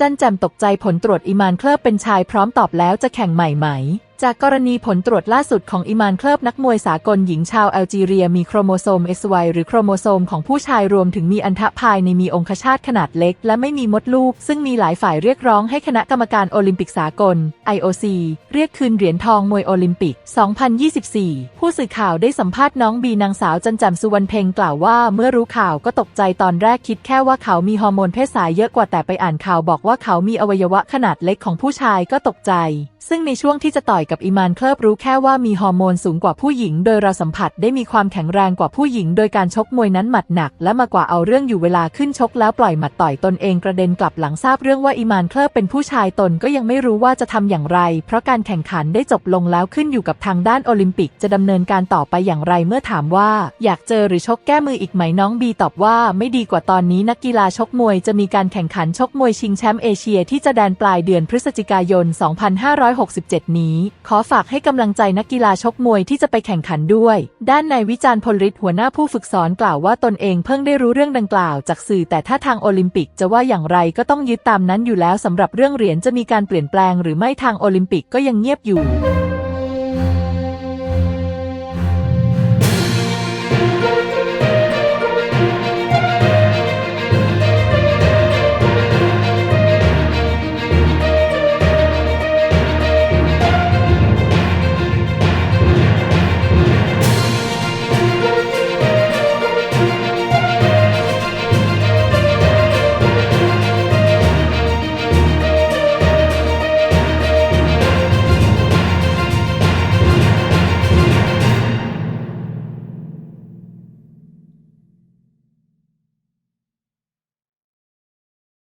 จันแจมตกใจผลตรวจอิมานเคลิบเป็นชายพร้อมตอบแล้วจะแข่งใหม่ไหม จากกรณีผลตรวจล่าสุดของอิมานเคลิบนักมวยสากลหญิงชาวแอลจีเรียมีโครโมโซม SY หรือโครโมโซมของผู้ชายรวมถึงมีอันทะภายในมีองคชาตขนาดเล็ก และไม่มีมดลูก ซึ่งมีหลายฝ่ายเรียกร้องให้คณะกรรมการโอลิมปิกสากล IOC เรียกคืนเหรียญทองมวยโอลิมปิก 2024 ผู้สื่อข่าวได้สัมภาษณ์น้องบีนางสาวจันจมสุวรรณเพ็งกล่าวว่าเมื่อรู้ข่าวก็ตกใจตอนแรกคิดแค่ว่าเขามีฮอร์โมนเพศสายเยอะกว่าแต่ไปอ่านข่าวบอกว่าเขามีอวัยวะขนาดเล็กของผู้ชายก็ตกใจ ซึ่งในช่วงที่จะต่อยกับอิมานเคลิบรู้แค่ว่ามีฮอร์โมนสูงกว่าผู้หญิง โดยเราสัมผัสได้มีความแข็งแรงกว่าผู้หญิง โดยการชกมวยนั้นหมัดหนัก และมากกว่าเอาเรื่องอยู่เวลาขึ้นชกแล้วปล่อยหมัดต่อยตนเองกระเด็นกลับหลังทราบเรื่องว่าอิมานเคลิบเป็นผู้ชายตนก็ยังไม่รู้ว่าจะทำอย่างไร เพราะการแข่งขันได้จบลงแล้วขึ้นอยู่กับทางด้านโอลิมปิก จะดำเนินการต่อไปอย่างไรเมื่อถามว่า อยากเจอหรือชกแก้มืออีกไหมน้องบีตอบว่าไม่ดีกว่าตอนนี้นักกีฬาชกมวยจะมีการแข่งขันชกมวยชิงแชมป์เอเชียที่จะแดนปลายเดือนพฤศจิกายน 2567 นี้ ขอฝากให้กำลังใจนักกีฬาชกมวยที่จะไปแข่งขันด้วย ด้านนายวิจารณ์พลฤทธิ์หัวหน้าผู้ฝึกสอนกล่าวว่าตนเองเพิ่งได้รู้เรื่องดังกล่าวจากสื่อ แต่ถ้าทางโอลิมปิกจะว่าอย่างไรก็ต้องยึดตามนั้นอยู่แล้วสำหรับเรื่องเหรียญจะมีการเปลี่ยนแปลงหรือไม่ทางโอลิมปิกก็ยังเงียบอยู่